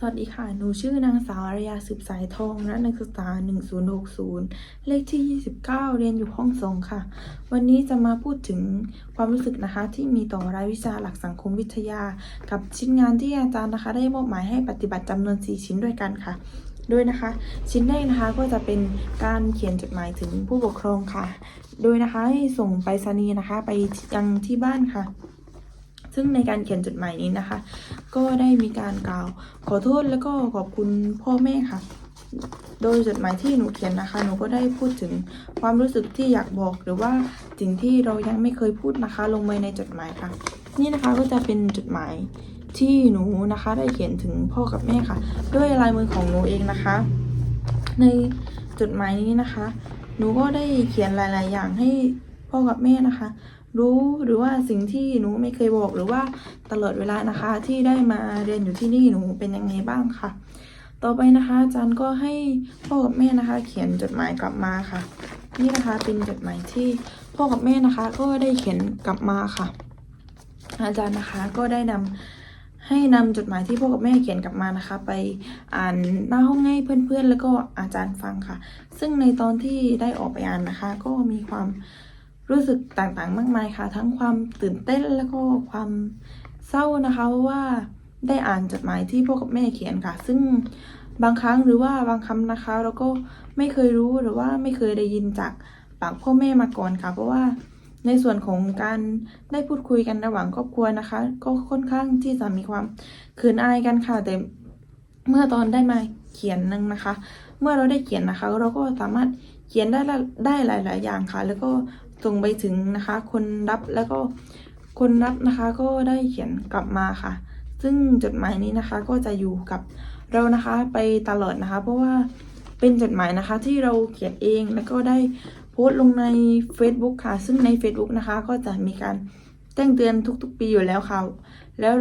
สวัสดีค่ะ หนูชื่อนางสาวอารยาสืบสายทองนักศึกษา 1060 เลขที่ 29 เรียนอยู่ห้องสองค่ะ วันนี้จะมาพูดถึงความรู้สึกนะคะที่มีต่อรายวิชาหลักสังคมวิทยา กับชิ้นงานที่อาจารย์นะคะ ได้มอบหมายให้ปฏิบัติจำนวน 4 ชิ้นด้วยกันค่ะโดยนะคะ ชิ้นแรกนะคะก็จะเป็นการเขียนจดหมายถึงผู้ปกครองค่ะ โดยนะคะให้ส่งไปรษณีย์นะคะ ไปยังที่บ้านค่ะ ซึ่งในการเขียนจดหมายนี้นะคะ ก็ได้มีการกล่าวขอโทษแล้วก็ขอบคุณพ่อแม่ค่ะ โดยจดหมายที่หนูเขียนนะคะ หนูก็ได้พูดถึงความรู้สึกที่อยากบอกหรือว่าสิ่งที่เรายังไม่เคยพูดนะคะ ลงไปในจดหมายค่ะ นี่นะคะก็จะเป็นจดหมายที่หนูนะคะได้เขียนถึงพ่อกับแม่ค่ะ ด้วยลายมือของหนูเองนะคะ ในจดหมายนี้นะคะ หนูก็ได้เขียนหลาย ๆ อย่างให้พ่อกับแม่นะคะ รู้หรือว่าสิ่งที่หนูไม่เคยบอกหรือว่าตลอดเวลานะคะที่ได้มาเรียนอยู่ที่นี่หนูเป็นยังไงบ้างค่ะ ต่อไปนะคะอาจารย์ก็ให้พ่อกับแม่นะคะ เขียนจดหมายกลับมาค่ะ นี่นะคะเป็นจดหมายที่พ่อกับแม่นะคะ ก็ได้เขียนกลับมาค่ะ อาจารย์นะคะก็ได้นำให้นำจดหมายที่พ่อกับแม่เขียนกลับมานะคะ ไปอ่านหน้าห้องให้เพื่อนๆ แล้วก็อาจารย์ฟังค่ะ ซึ่งในตอนที่ได้ออกไปอ่านนะคะ ก็มีความ รู้สึกต่างๆ มากมายค่ะ ทั้งความตื่นเต้นแล้วก็ความเศร้านะคะเพราะว่าได้อ่านจดหมายที่พ่อกับแม่เขียนค่ะ ซึ่งบางครั้งหรือว่าบางคำนะคะ เราก็ไม่เคยรู้หรือว่าไม่เคยได้ยินจากปากพ่อแม่มาก่อนค่ะ เพราะว่าในส่วนของการได้พูดคุยกันระหว่างครอบครัวนะคะ ก็ค่อนข้างที่จะมีความเขินอายกันค่ะ แต่เมื่อตอนได้มาเขียนนึงนะคะ เมื่อเราได้เขียนนะคะ เราก็สามารถเขียนได้ได้หลาย ๆ อย่างค่ะ แล้วก็ ส่งไปถึงนะคะ คนรับแล้วก็คนรับนะคะก็ได้เขียนกลับมาค่ะ ซึ่งจดหมายนี้นะคะก็จะอยู่กับเรานะคะไปตลอดนะคะ เพราะว่าเป็นจดหมายนะคะที่เราเขียนเองแล้วก็ได้โพสต์ลงใน Facebook ค่ะ ซึ่งใน Facebook นะคะ ก็จะมีการแจ้งเตือนทุกๆ ปีอยู่แล้วค่ะ แล้ว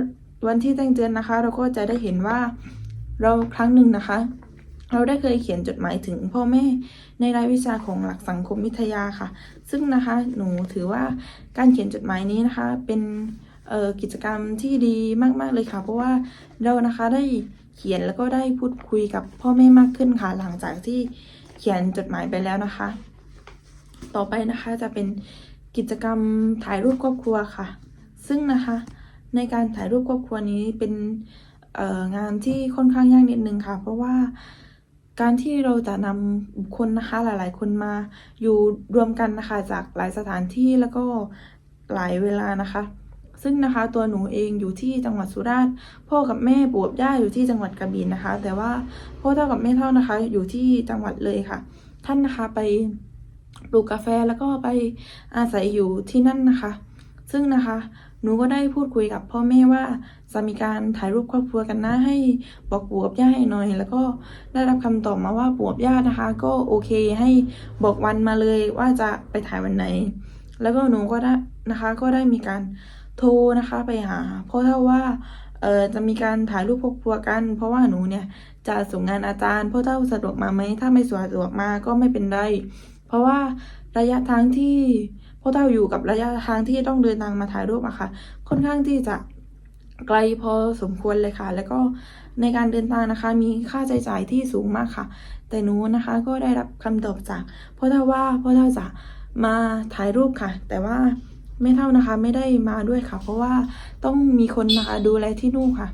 วันที่แจ้งเตือนนะคะ เราก็จะได้เห็นว่าเราครั้งหนึ่งนะคะ เราได้เคยเขียนจดหมายถึงพ่อแม่ในรายวิชาของหลักสังคมวิทยาค่ะ ซึ่งนะคะหนูถือว่าการเขียนจดหมายนี้นะคะ เป็นกิจกรรมที่ดีมาก ๆ เลยค่ะ เพราะว่าเรานะคะได้เขียนแล้วก็ได้พูดคุยกับพ่อแม่มากขึ้นค่ะ หลังจากที่เขียนจดหมายไปแล้วนะคะ ต่อไปนะคะจะเป็นกิจกรรมถ่ายรูปครอบครัวค่ะ ซึ่งนะคะในการถ่ายรูปครอบครัวนี้เป็นงานที่ค่อนข้างยากนิดนึงค่ะ เพราะว่า การที่เราจะนำบุคคลนะคะหลาย ๆ คนมาอยู่รวมกันนะคะจากหลายสถานที่แล้วก็หลายเวลานะคะ ซึ่งนะคะตัวหนูเองอยู่ที่จังหวัดสุราษฎร์พ่อกับแม่ปู่กับย่าอยู่ที่จังหวัดกระบี่นะคะ แต่ว่าพ่อเท่ากับแม่เท่านะคะ อยู่ที่จังหวัดเลยค่ะ ท่านนะคะไปปลูกกาแฟแล้วก็ไปอาศัยอยู่ที่นั่นนะคะ ซึ่งนะคะ หนูก็ได้พูดคุยกับพ่อแม่ว่าจะมีการถ่ายรูปครอบครัวกันนะให้บอกปู่กับย่าให้หน่อย แล้วก็ได้รับคำตอบมาว่าปู่กับย่านะคะ ก็โอเคให้บอกวันมาเลยว่าจะไปถ่ายวันไหน แล้วก็หนูก็ได้นะคะก็ได้มีการโทรนะคะไปหาเพ่อเท่าว่าเออจะมีการถ่ายรูปครอบครัวกัน เพราะว่าหนูเนี่ยจะส่งงานอาจารย์พ่อเท่าสะดวกมาไหมถ้าไม่สะดวกมาก็ไม่เป็นไรเพราะว่าระยะทางที่ พ่อเท่าอยู่กับระยะทางที่ต้องเดินทางมาถ่ายรูปอะค่ะ ค่อนข้างที่จะไกลพอสมควรเลยค่ะ แล้วก็ในการเดินทางนะคะ มีค่าใช้จ่ายที่สูงมากค่ะ แต่หนูนะคะก็ได้รับคำตอบจากพ่อเท่าว่าพ่อเท่าจะมาถ่ายรูปค่ะ แต่ว่าแม่เท่านะคะไม่ได้มาด้วยค่ะ เพราะว่าต้องมีคนนะคะดูแลที่นู่นค่ะ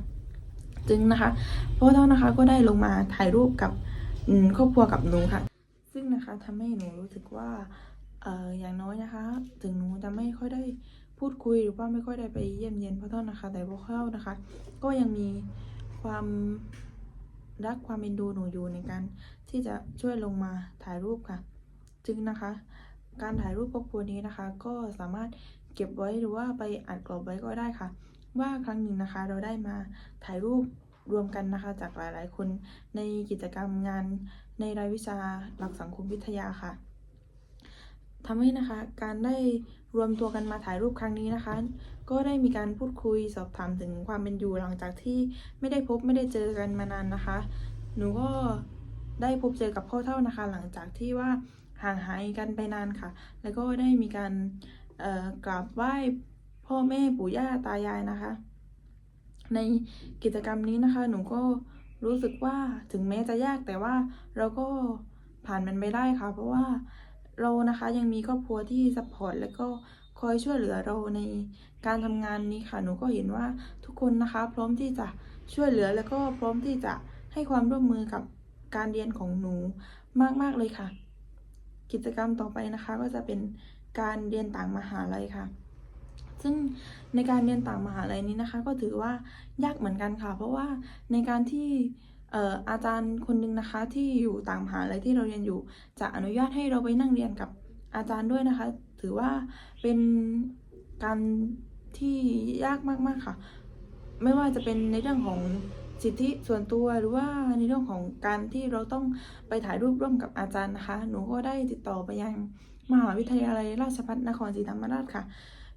จึงนะคะพ่อเท่านะคะก็ได้ลงมาถ่ายรูปกับครอบครัวกับหนูค่ะ ซึ่งนะคะทำให้หนูรู้สึกว่า เอ่ออย่างน้อยนะคะ ถึงหนูจะไม่ค่อยได้พูดคุยหรือว่าไม่ค่อยได้ไปเยี่ยมเยียนพ่อเท่านะคะ แต่พ่อเท่านะคะ ก็ยังมีความรักความเอ็นดูหนูอยู่ในการที่จะช่วยลงมาถ่ายรูปค่ะ จึงนะคะ การถ่ายรูปครอบครัวนี้นะคะ ก็สามารถเก็บไว้หรือว่าไปอัดกรอบไว้ก็ได้ค่ะ ว่าครั้งหนึ่งนะคะ เราได้มาถ่ายรูปรวมกันนะคะ จากหลายๆ คนในกิจกรรมงานในรายวิชาหลักสังคมวิทยาค่ะ ทำให้นะคะการได้รวมตัวกันมาถ่ายรูปครั้งนี้นะคะ ก็ได้มีการพูดคุยสอบถามถึงความเป็นอยู่หลังจากที่ไม่ได้พบไม่ได้เจอกันมานานนะคะ หนูก็ได้พบเจอกับพ่อเท่านะคะ หลังจากที่ว่าห่างหายกันไปนานค่ะ แล้วก็ได้มีการกราบไหว้พ่อแม่ปู่ย่าตายายนะคะ ในกิจกรรมนี้นะคะ หนูก็รู้สึกว่าถึงแม้จะยากแต่ว่าเราก็ผ่านมันไปได้ค่ะ เพราะว่า เรานะคะยังมีครอบครัวที่ซัพพอร์ตแล้วก็คอยช่วยเหลือเราในการทำงานนี้ค่ะหนูก็เห็นว่าทุกคนนะคะ พร้อมที่จะช่วยเหลือแล้วก็พร้อมที่จะให้ความร่วมมือกับการเรียนของหนูมากๆเลยค่ะ กิจกรรมต่อไปนะคะ ก็จะเป็นการเรียนต่างมหาลัยค่ะ ซึ่งในการเรียนต่างมหาลัยนี้นะคะ ก็ถือว่ายากเหมือนกันค่ะ เพราะว่าในการที่ อาจารย์คนหนึ่งนะคะที่อยู่ต่างมหาลัยที่เราเรียนอยู่ จะอนุญาตให้เราไปนั่งเรียนกับอาจารย์ด้วยนะคะ ถือว่าเป็นการที่ยากมาก ๆ ค่ะ ไม่ว่าจะเป็นในเรื่องของสิทธิส่วนตัวหรือว่าในเรื่องของการที่เราต้องไปถ่ายรูปร่วมกับอาจารย์นะคะ หนูก็ได้ติดต่อไปยังมหาวิทยาลัยราชภัฏนครศรีธรรมราชค่ะ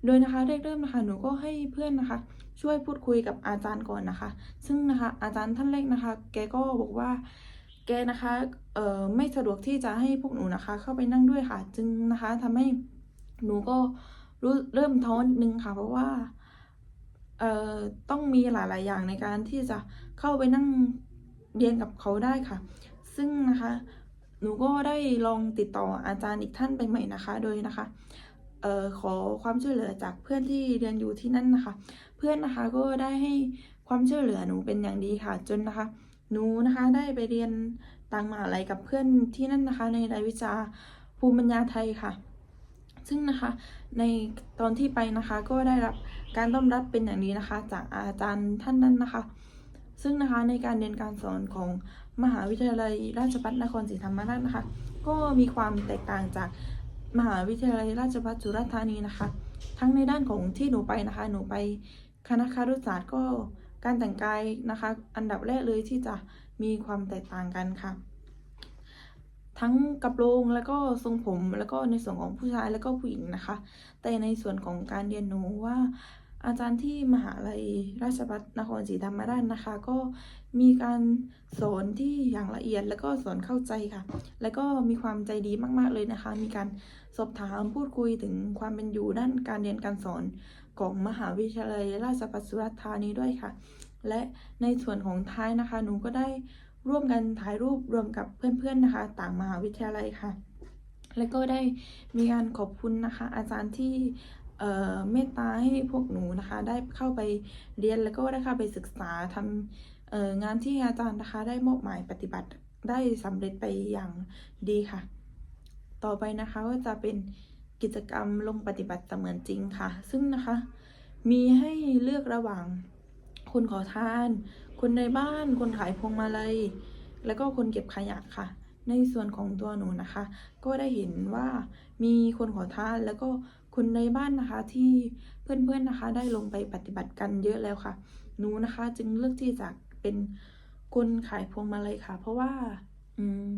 โดยนะคะแรกเริ่มนะคะหนูก็ให้เพื่อนนะคะ ช่วยพูดคุยกับอาจารย์ก่อนนะคะ ซึ่งนะคะอาจารย์ท่านแรกนะคะ แกก็บอกว่าแกนะคะเอ่อไม่สะดวกที่จะให้พวกหนูนะคะ เข้าไปนั่งด้วยค่ะ จึงนะคะทำให้หนูก็รู้เริ่มท้อนิดนึงค่ะ เพราะว่าเอ่อต้องมีหลาย ๆ อย่างในการที่จะเข้าไปนั่งเรียนกับเขาได้ค่ะ ซึ่งนะคะ หนูก็ได้ลองติดต่ออาจารย์อีกท่านไปใหม่นะคะ โดยนะคะ อ่อขอความช่วยเหลือจากเพื่อนที่เรียนอยู่ที่นั่นนะคะ เพื่อนนะคะก็ได้ให้ความช่วยเหลือหนูเป็นอย่างดีค่ะ จนนะคะ หนูนะคะได้ไปเรียนต่างมหาลัยกับเพื่อนที่นั่นนะคะ ในรายวิชาภูมิปัญญาไทยค่ะ ซึ่งนะคะในตอนที่ไปนะคะก็ได้รับการต้อนรับเป็นอย่างดีนะคะ จากอาจารย์ท่านนั้นนะคะ ซึ่งนะคะในการเรียนการสอนของมหาวิทยาลัยราชภัฏนครศรีธรรมราชนะคะ ก็มีความแตกต่างจาก มหาวิทยาลัยราชภัฏสุราษฎร์ธานีนะคะ ทั้งในด้านของที่หนูไปนะคะ หนูไปคณะคารุศาสตร์ก็การแต่งกายนะคะ อันดับแรกเลยที่จะมีความแตกต่างกันค่ะ ทั้งกระโปรงแล้วก็ทรงผมแล้วก็ในส่วนของผู้ชายแล้วก็ผู้หญิงนะคะ แต่ในส่วนของการเรียนหนูว่า อาจารย์ที่มหาลัยราชภัฏนครศรีธรรมราชนะคะ ก็มีการสอนที่อย่างละเอียดแล้วก็สอนเข้าใจค่ะ แล้วก็มีความใจดีมาก ๆ เลยนะคะ มีการสอบถามพูดคุยถึงความเป็นอยู่ด้านการเรียนการสอนของมหาวิทยาลัยราชภัฏสุราษฎร์ธานีด้วยค่ะ และในส่วนของท้ายนะคะ หนูก็ได้ร่วมกันถ่ายรูปรวมกับเพื่อนๆนะคะ ต่างมหาวิทยาลัยค่ะแล้วก็ได้มีการขอบคุณนะคะ อาจารย์ที่ เมตตาให้พวกหนูนะคะ ได้เข้าไปเรียนแล้วก็ได้เข้าไปศึกษาทำงานที่อาจารย์นะคะ ได้มอบหมายปฏิบัติได้สำเร็จไปอย่างดีค่ะ ต่อไปนะคะก็จะเป็นกิจกรรมลงปฏิบัติเสมือนจริงค่ะ ซึ่งนะคะ มีให้เลือกระหว่างคนขอทาน คนในบ้าน คนขายพวงมาลัย แล้วก็คนเก็บขยะค่ะ ในส่วนของตัวหนูนะคะ ก็ได้เห็นว่ามีคนขอทานแล้วก็ คนในบ้านนะคะที่เพื่อนๆนะคะ ได้ลงไปปฏิบัติกันเยอะแล้วค่ะ หนูนะคะ จึงเลือกที่จะเป็นคนขายพวงมาลัยค่ะ เพราะว่าอืม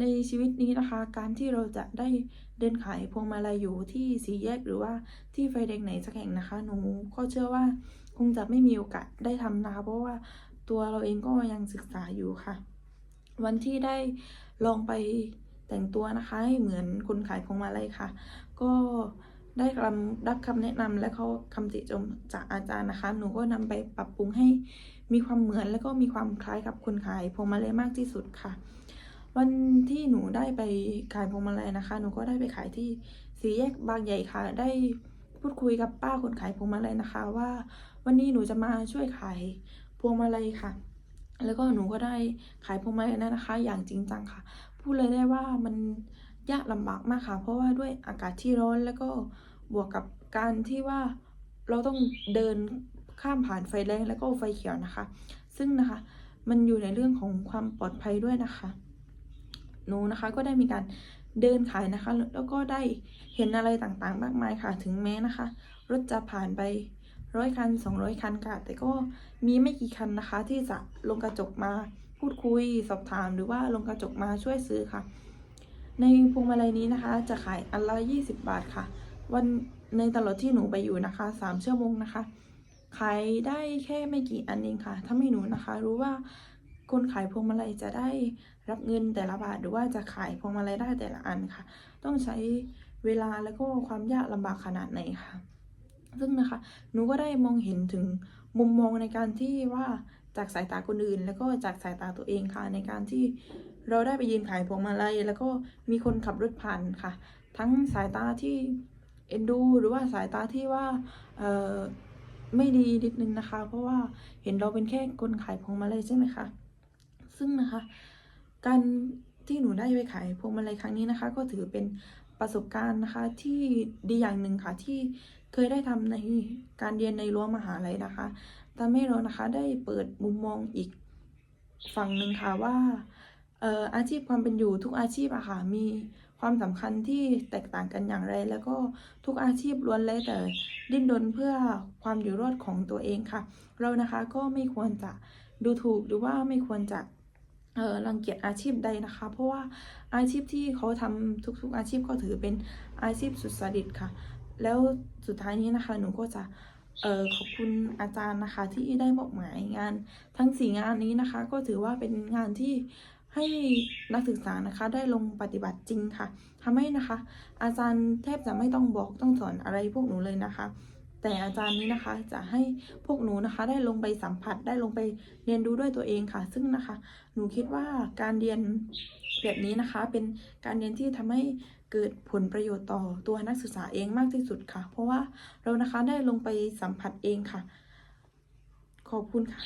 ในชีวิตนี้นะคะ การที่เราจะได้เดินขายพวงมาลัยอยู่ที่สี่แยกหรือว่าที่ไฟแดงไหนสักแห่งนะคะ หนูก็เชื่อว่าคงจะไม่มีโอกาสได้ทำนะคะเพราะว่าตัวเราเองก็ยังศึกษาอยู่ค่ะ วันที่ได้ลองไปแต่งตัวนะคะให้เหมือนคนขายพวงมาลัยค่ะ ก็ ได้รับรับคำแนะนำและเขาคำติชมจากอาจารย์นะคะ หนูก็นำไปปรับปรุงให้มีความเหมือนและก็มีความคล้ายกับคนขายพวงมาลัยมากที่สุดค่ะ วันที่หนูได้ไปขายพวงมาลัยนะคะ หนูก็ได้ไปขายที่สี่แยกบางใหญ่ค่ะ ได้พูดคุยกับป้าคนขายพวงมาลัยนะคะ ว่า วันนี้หนูจะมาช่วยขายพวงมาลัยค่ะ แล้วก็หนูก็ได้ขายพวงมาลัยนั้นนะคะ อย่างจริงจังค่ะ พูดเลยได้ว่ามัน ยากลำบากมากค่ะ เพราะว่าด้วยอากาศที่ร้อนแล้วก็บวกกับการที่ว่าเราต้องเดินข้ามผ่านไฟแดงแล้วก็ไฟเขียวนะคะ ซึ่งนะคะมันอยู่ในเรื่องของความปลอดภัยด้วยนะคะ หนูนะคะก็ได้มีการเดินขายนะคะ แล้วก็ได้เห็นอะไรต่างๆ มากมายค่ะ ถึงแม้นะคะ รถจะผ่านไปร้อยคันสองร้อยคันค่ะ แต่ก็มีไม่กี่คันนะคะ ที่จะลงกระจกมาพูดคุยสอบถาม หรือว่าลงกระจกมาช่วยซื้อค่ะ ในพวงมาลัยนี้นะคะ จะขายอันละยี่สิบบาทค่ะ วันในตลอดที่หนูไปอยู่นะคะสามชั่วโมงนะคะ ขายได้แค่ไม่กี่อันเองค่ะ ถ้าไม่หนูนะคะ รู้ว่าคนขายพวงมาลัยจะได้รับเงินแต่ละบาทหรือว่าจะขายพวงมาลัยได้แต่ละอันค่ะ ต้องใช้เวลาแล้วก็ความยากลำบากขนาดไหนค่ะ ซึ่งนะคะ หนูก็ได้มองเห็นถึงมุมมองในการที่ว่าจากสายตาคนอื่น แล้วก็จากสายตาตัวเองค่ะในการที่ เราได้ไปยืนขายพวงมาลัยแล้วก็มีคนขับรถผ่านค่ะ ทั้งสายตาที่เอ็นดู หรือว่าสายตาที่ว่าไม่ดีนิดนึงนะคะ เพราะว่าเห็นเราเป็นแค่คนขายพวงมาลัยใช่ไหมคะซึ่งนะคะ การที่หนูได้ไปขายพวงมาลัยครั้งนี้นะคะ ก็ถือเป็นประสบการณ์นะคะที่ดีอย่างหนึ่งค่ะที่เคยได้ทำในการเรียนในรั้วมหาลัยนะคะทำให้เรานะคะได้เปิดมุมมองอีกฝั่งหนึ่งค่ะว่า อาชีพความเป็นอยู่ทุกอาชีพอะค่ะมีความสำคัญที่แตกต่างกันอย่างไร แล้วก็ทุกอาชีพล้วนแล้วแต่ดิ้นรนเพื่อความอยู่รอดของตัวเองค่ะ เรานะคะก็ไม่ควรจะดูถูกหรือว่าไม่ควรจะเออรังเกียจอาชีพใดนะคะ เพราะว่าอาชีพที่เขาทำทุกๆอาชีพก็ถือเป็นอาชีพสุดสดิตค่ะ แล้วสุดท้ายนี้นะคะหนูก็จะเออขอบคุณอาจารย์นะคะที่ได้มอบหมายงาน ทั้งสี่งานนี้นะคะ ก็ถือว่าเป็นงานที่ ให้นักศึกษานะคะได้ลงปฏิบัติจริงค่ะทำให้นะคะ อาจารย์แทบจะไม่ต้องบอกต้องสอนอะไรพวกหนูเลยนะคะ แต่อาจารย์นี้นะคะจะให้พวกหนูนะคะ ได้ลงไปสัมผัสได้ลงไปเรียนรู้ด้วยตัวเองค่ะ ซึ่งนะคะ หนูคิดว่าการเรียนแบบนี้นะคะ เป็นการเรียนที่ทำให้เกิดผลประโยชน์ต่อตัวนักศึกษาเองมากที่สุดค่ะ เพราะว่าเรานะคะได้ลงไปสัมผัสเองค่ะ ขอบคุณค่ะ